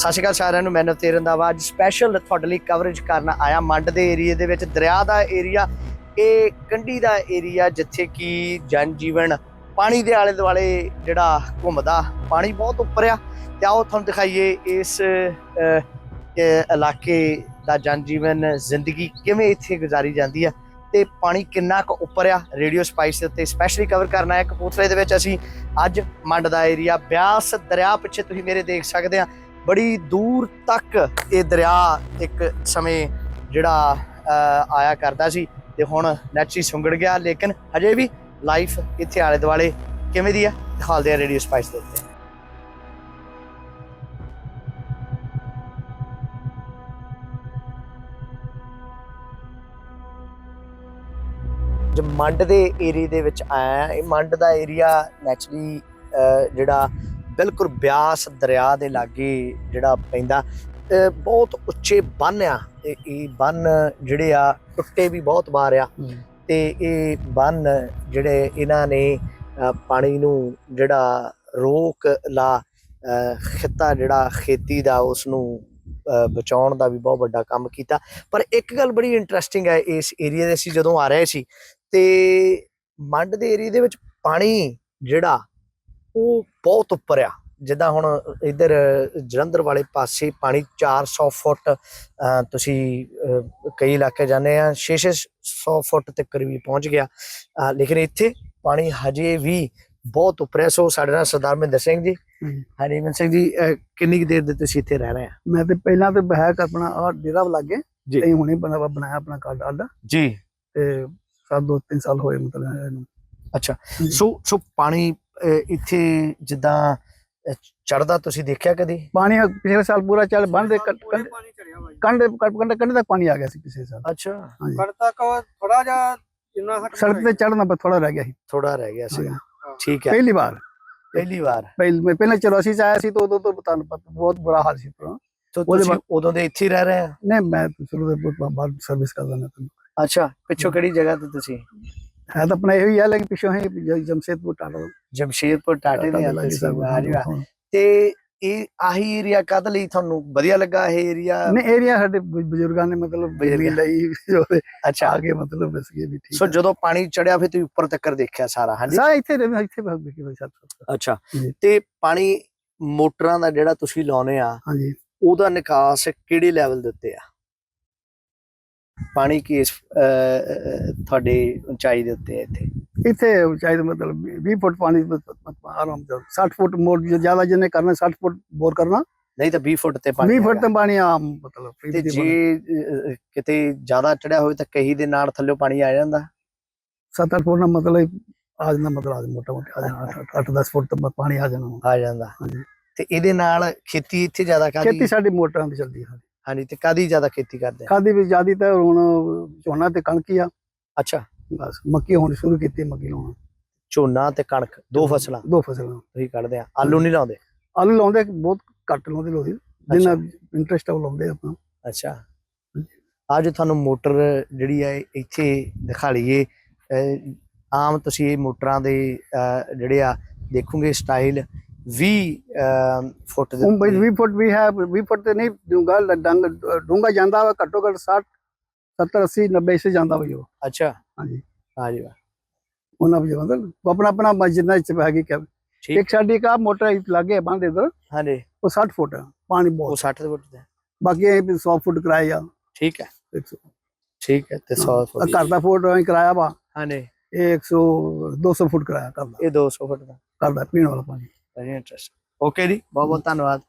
ਸਤਿ ਸ਼੍ਰੀ ਅਕਾਲ ਸਾਰਿਆਂ ਨੂੰ ਮੈਨ ਮੈਨੂੰ ਤੇ ਦਾ ਅੱਜ ਸਪੈਸ਼ਲ ਤੁਹਾਡੇ ਲਈ ਕਵਰੇਜ ਕਰਨ ਆਇਆ ਮੰਡ ਦੇ ਏਰੀਆ ਦੇ ਵਿੱਚ, ਦਰਿਆ ਦਾ ਏਰੀਆ ਇਹ ਕੰਢੀ ਦਾ ਏਰੀਆ ਜਿੱਥੇ ਕਿ ਜਨ ਜੀਵਨ ਪਾਣੀ ਦੇ ਆਲੇ ਦੁਆਲੇ ਜਿਹੜਾ ਘੁੰਮਦਾ, ਪਾਣੀ ਬਹੁਤ ਉੱਪਰ ਆ। ਤੇ ਆਓ ਤੁਹਾਨੂੰ ਦਿਖਾਈਏ ਇਸ ਇਲਾਕੇ ਦਾ ਜਨ ਜੀਵਨ ਜ਼ਿੰਦਗੀ ਕਿਵੇਂ ਇੱਥੇ ਗੁਜ਼ਾਰੀ ਜਾਂਦੀ ਆ। ਤੇ ਪਾਣੀ ਕਿੰਨਾ ਕੁ ਉੱਪਰ ਆ, ਰੇਡੀਓ ਸਪਾਈਸ ਦੇ ਉੱਤੇ ਸਪੈਸ਼ਲੀ ਕਵਰ ਕਰਨਾ ਹੈ ਕਪੂਰਥਲੇ ਦੇ ਵਿੱਚ। ਅਸੀਂ ਅੱਜ ਮੰਡ ਦਾ ਏਰੀਆ ਬਿਆਸ ਦਰਿਆ ਪਿੱਛੇ ਤੁਸੀਂ ਮੇਰੇ ਦੇਖ ਸਕਦੇ ਆ। ਬੜੀ ਦੂਰ ਤੱਕ ਇਹ ਦਰਿਆ ਇੱਕ ਸਮੇਂ ਜਿਹੜਾ ਆਇਆ ਕਰਦਾ ਸੀ ਤੇ ਹੁਣ ਨੈਚੁਰਲੀ ਸੁੰਗੜ ਗਿਆ, ਲੇਕਿਨ ਹਜੇ ਵੀ ਲਾਈਫ ਇੱਥੇ ਆਲੇ ਦੁਆਲੇ ਕਿਵੇਂ ਦੀ ਆ, ਦਿਖਾਉਂਦੇ ਆ ਰੇਡੀਓ ਸਪਾਈਸ ਦੇ ਉੱਤੇ। ਮੰਡ ਦੇ ਏਰੀਆ ਦੇ ਵਿੱਚ ਆਇਆ, ਇਹ ਮੰਡ ਦਾ ਏਰੀਆ ਨੈਚੁਰਲੀ ਜਿਹੜਾ ਬਿਲਕੁਲ ਬਿਆਸ ਦਰਿਆ ਦੇ ਲਾਗੇ ਜਿਹੜਾ ਪੈਂਦਾ ਬਹੁਤ ਉੱਚੇ ਬੰਨ ਆ। ਤੇ ਇਹ ਬੰਨ ਜਿਹੜੇ ਆ ਟੁੱਟੇ ਵੀ ਬਹੁਤ ਵਾਰ ਆ। ਤੇ ਇਹ ਬੰਨ ਜਿਹੜੇ ਇਹਨਾਂ ਨੇ ਪਾਣੀ ਨੂੰ ਜਿਹੜਾ ਰੋਕ ਲਾ ਖਿੱਤਾ ਜਿਹੜਾ ਖੇਤੀ ਦਾ ਉਸ ਨੂੰ ਬਚਾਉਣ ਦਾ ਵੀ ਬਹੁਤ ਵੱਡਾ ਕੰਮ ਕੀਤਾ। ਪਰ ਇੱਕ ਗੱਲ ਬੜੀ ਇੰਟਰਸਟਿੰਗ ਹੈ ਇਸ ਏਰੀਆ ਦੇ ਅਸੀਂ ਜਦੋਂ ਆ ਰਹੇ ਸੀ ਤੇ ਮੰਡ ਦੇ ਏਰੀਆ ਦੇ ਵਿੱਚ ਪਾਣੀ ਜਿਹੜਾ ਉਹ ਬਹੁਤ ਉੱਪਰ ਆ। ਜਿੱਦਾਂ ਹੁਣ ਇਧਰ ਜਲੰਧਰ ਵਾਲੇ ਪਾਸੇ ਪਾਣੀ 400 ਫੁੱਟ ਤੁਸੀਂ ਕਈ ਇਲਾਕੇ ਜਾਂਦੇ ਆ 6-600 ਫੁੱਟ ਤੱਕ ਵੀ ਪਹੁੰਚ ਗਿਆ। ਲੇਕਿਨ ਇੱਥੇ ਪਾਣੀ ਹਜੇ ਵੀ ਬਹੁਤ ਉੱਪਰ ਹੈ ਸੋ ਸਾਡੇ ਨਾਲ ਸਰਦਾਰ ਮਹਿੰਦਰ ਸਿੰਘ ਜੀ। ਹਰੀਮਨ ਸਿੰਘ ਜੀ ਕਿੰਨੀ ਕੁ ਦੇਰ ਦੇ ਤੁਸੀਂ ਇੱਥੇ ਰਹਿ ਰਹੇ ਆ? ਮੈਂ ਤੇ ਪਹਿਲਾਂ ਤੇ ਹੈ ਕਿ ਆਪਣਾ ਆਹ ਡੇਰਾ ਲੱਗੇ ਜੀ। ਤੇ ਹੁਣੇ ਬਣਾ ਬਣਾਇਆ ਆਪਣਾ ਕਾਰਡ ਅੱਡ ਜੀ। ਤੇ ਸਾਲ ਦੋ ਤਿੰਨ ਸਾਲ ਹੋਏ ਮਤਲਬ ਇਹਨੂੰ। ਅੱਛਾ। ਸੋ ਸੋ ਪਾਣੀ ਇੱਥੇ ਜਿੱਦਾਂ ਚੜਦਾ ਤੁਸੀਂ ਦੇਖਿਆ ਕਦੀ? ਪਾਣੀ ਪਿਛਲੇ ਸਾਲ ਪੂਰਾ ਚੱਲ ਬੰਦ ਦੇ ਕੰਢੇ ਕੰਢੇ ਕੰਢੇ ਤੱਕ ਪਾਣੀ ਆ ਗਿਆ ਸੀ ਪਿਛਲੇ ਸਾਲ। ਅੱਛਾ। ਕਣ ਤੱਕ ਥੋੜਾ ਜਿਹਾ ਜਿੰਨਾ ਸੜਕ ਤੇ ਚੜਨਾ ਪਰ ਥੋੜਾ ਰਹਿ ਗਿਆ ਸੀ। ਥੋੜਾ ਰਹਿ ਗਿਆ ਸੀ। ਠੀਕ ਹੈ। ਪਹਿਲੀ ਵਾਰ। ਪਹਿਲੀ ਵਾਰ। ਪਹਿਲ ਮੈਂ ਪਹਿਲਾਂ 84 ਚ ਆਇਆ ਸੀ ਤਾਂ ਉਦੋਂ ਤੋਂ ਤੁਹਾਨੂੰ ਪਤਾ ਬਹੁਤ ਬੁਰਾ ਹਾਲ ਸੀ ਪੁਰਾ ਤੁਸੀਂ ਉਦੋਂ ਦੇ ਇੱਥੇ ਰਹਿ ਰਹੇ ਆ? ਨਹੀਂ ਮੈਂ ਸ਼ੁਰੂ ਸਰਵਿਸ ਕਰਦਾ ਮੈਂ ਤੁਹਾਨੂੰ। ਅੱਛਾ ਪਿੱਛੋਂ ਕਿਹੜੀ ਜਗ੍ਹਾ ਤੇ ਤੁਸੀਂ? ਹੈ ਤਾਂ ਆਪਣਾ ਇਹੋ ਹੀ ਹੈ ਲੇਕਿਨ ਪਿੱਛੋਂ ਹੈ ਜਮਸ਼ੇਦਪੁਰ ਟਾਟਾ ਜਮਸ਼ੇਦਪੁਰ ਟਾਟੇ ਦੇ ਆ ਤੁਸੀਂ ਵਾਹ ਜੀ ਵਾਹ। ਤੇ ਇਹ ਆਹੀ ਏਰੀਆ ਕਦ ਲਈ ਤੁਹਾਨੂੰ ਵਧੀਆ ਲੱਗਾ ਇਹ ਏਰੀਆ ਨਹੀਂ ਏਰੀਆ ਸਾਡੇ ਬਜ਼ੁਰਗਾਂ ਨੇ ਮਤਲਬ ਬਜ਼ੁਰਗਾਂ। ਲਈ ਅੱਛਾ। ਆਗੇ ਮਤਲਬ ਬਸ ਇਹ ਵੀ ਠੀਕ ਸੋ। ਜਦੋਂ ਪਾਣੀ ਚੜਿਆ ਫਿਰ ਤੁਸੀਂ ਉੱਪਰ ਤੱਕ ਦੇਖਿਆ ਸਾਰਾ ਹਾਂਜੀ? ਸਾਰਾ ਇੱਥੇ ਇੱਥੇ ਬਸ ਬਿਕੀ ਬਸ ਸਭ ਅੱਛਾ। ਤੇ ਪਾਣੀ ਮੋਟਰਾਂ ਦਾ ਜਿਹੜਾ ਤੁਸੀਂ ਲਾਉਨੇ ਆ ਹਾਂਜੀ। ਉਹਦਾ ਨਿਕਾਸ ਕਿਹੜੇ ਲੈਵਲ ਦੇ ਉੱਤੇ ਆ? ਪਾਣੀ ਅਹ, ਅਹ, ਤੁਹਾਡੇ ਉਚਾਈ ਦੇ ਉੱਤੇ ਹੈ ਇੱਥੇ? ਇੱਥੇ ਉਚਾਈ ਦਾ ਮਤਲਬ 20 ਫੁੱਟ ਪਾਣੀ ਆਰਾਮ ਨਾਲ 60 ਫੁੱਟ ਮੋਰ ਜ਼ਿਆਦਾ ਜਿਹਨੇ ਕਰਨਾ 60 ਫੁੱਟ ਬੋਰ ਕਰਨਾ। ਨਹੀਂ ਤਾਂ 20 ਫੁੱਟ ਤੇ ਪਾਣੀ 20 ਫੁੱਟ। ਤੇ ਪਾਣੀ ਆਮ ਮਤਲਬ ਤੇ ਜੇ ਕਿਤੇ ਜ਼ਿਆਦਾ ਚੜਿਆ ਹੋਵੇ ਤਾਂ ਕਹੀ ਦੇ ਨਾਲ ਥੱਲੇ ਪਾਣੀ ਆ ਜਾਂਦਾ? 7-8 ਫੁੱਟ ਦਾ ਮਤਲਬ ਆ ਜਾਂਦਾ ਮਤਲਬ ਆ ਮੋਟਾ ਮੋਟਾ ਆ ਜਾਣਾ 8-10 ਫੁੱਟ ਤੱਕ ਪਾਣੀ ਆ ਜਾਣਾ ਆ ਜਾਂਦਾ। ਤੇ ਇਹਦੇ ਨਾਲ ਖੇਤੀ ਇੱਥੇ ਜ਼ਿਆਦਾ ਕਾਦੀ ਖੇਤੀ ਸਾਡੀ ਮੋਟਰਾਂ ਦੀ ਚੱਲਦੀ ਹੈ ਹਾਂਜੀ ਤੇ ਕਾਦੀ ਜ਼ਿਆਦਾ ਖੇਤੀ ਕਰਦੇ ਆ? ਖਾਦੀ ਵੀ ਜ਼ਿਆਦੀ ਤਾਂ ਹੁਣ ਝੋਨਾ ਤੇ ਕਣਕ ਹੀ ਆ। ਅੱਛਾ। ਬਸ ਮੱਕੀ ਹੁਣ ਸ਼ੁਰੂ ਕੀਤੀ ਮੱਕੀ ਲਾਉਣਾ। ਝੋਨਾ ਤੇ ਕਣਕ ਦੋ ਫਸਲਾਂ? ਦੋ ਫਸਲਾਂ। ਤੁਸੀਂ ਕੱਢਦੇ ਆ। ਆਲੂ ਨਹੀਂ ਲਾਉਂਦੇ? ਆਲੂ ਲਾਉਂਦੇ ਬਹੁਤ ਘੱਟ ਲਾਉਂਦੇ ਲੋਕ ਜਿੰਨਾ ਇੰਟਰਸਟ ਆ ਉਹ ਲਾਉਂਦੇ ਆਪਾਂ। ਅੱਛਾ। ਅੱਜ ਤੁਹਾਨੂੰ ਮੋਟਰ ਜਿਹੜੀ ਹੈ ਇੱਥੇ ਦਿਖਾ ਲਈਏ। ਅਹ, ਆਮ ਤੁਸੀਂ ਇਹ ਮੋਟਰਾਂ ਦੇ ਅਹ, ਜਿਹੜੇ ਆ ਦੇਖੋਗੇ ਸਟਾਈਲ। 20 ਅਹ, ਫੁੱਟ ਦੇ ਹੁਣ ਬਈ ਉੱਤੇ। 20 ਫੁੱਟ ਵੀ ਹੈ 20 ਫੁੱਟ ਤੇ ਨਹੀਂ ਡੂੰਗਾ ਡੰਗ ਡੂੰਗਾ ਜਾਂਦਾ ਵਾ ਘੱਟੋ ਘੱਟ 60 70 80 90 ਸੇ ਜਾਂਦਾ ਵਾ ਉਹ ਅੱਛਾ ਹਾਂਜੀ ਹਾਂਜੀ ਵਾਹ ਉਹਨਾਂ ਵੀ ਮਤਲਬ ਆਪਣਾ ਆਪਣਾ ਮਸਜਿਦ ਨਾਲ ਚ ਹੈਗੀ ਕਿ ਠੀਕ ਇੱਕ ਸਾਡੀ ਕਾ ਮੋਟਰ ਇੱਥੇ ਲੱਗੇ ਬੰਦੇ ਇਧਰ ਹਾਂਜੀ ਉਹ 60 ਫੁੱਟ ਹੈ ਪਾਣੀ ਉਹ ਬਹੁਤ 60 ਫੁੱਟ ਤੇ ਬਾਕੀ ਇਹ ਵੀ 100 ਫੁੱਟ ਕਿਰਾਇਆ ਆ ਠੀਕ ਹੈ 100 ਠੀਕ ਹੈ ਤੇ 100 ਫੁੱਟ ਘਰ ਦਾ ਫੁੱਟ ਅਸੀਂ ਕਿਰਾਇਆ ਵਾ ਹਾਂਜੀ ਇਹ 100 200 ਫੁੱਟ ਕਿਰਾਇਆ ਕਰਦਾ ਇਹ 200 ਫੁੱਟ ਦਾ ਕਰਦਾ ਪੀਣ ਵਾਲਾ ਪਾਣੀ ਵੈਰੀ ਇੰਟਰਸਟ ਓਕੇ ਜੀ ਬਹੁਤ ਬਹੁਤ ਧੰਨਵਾਦ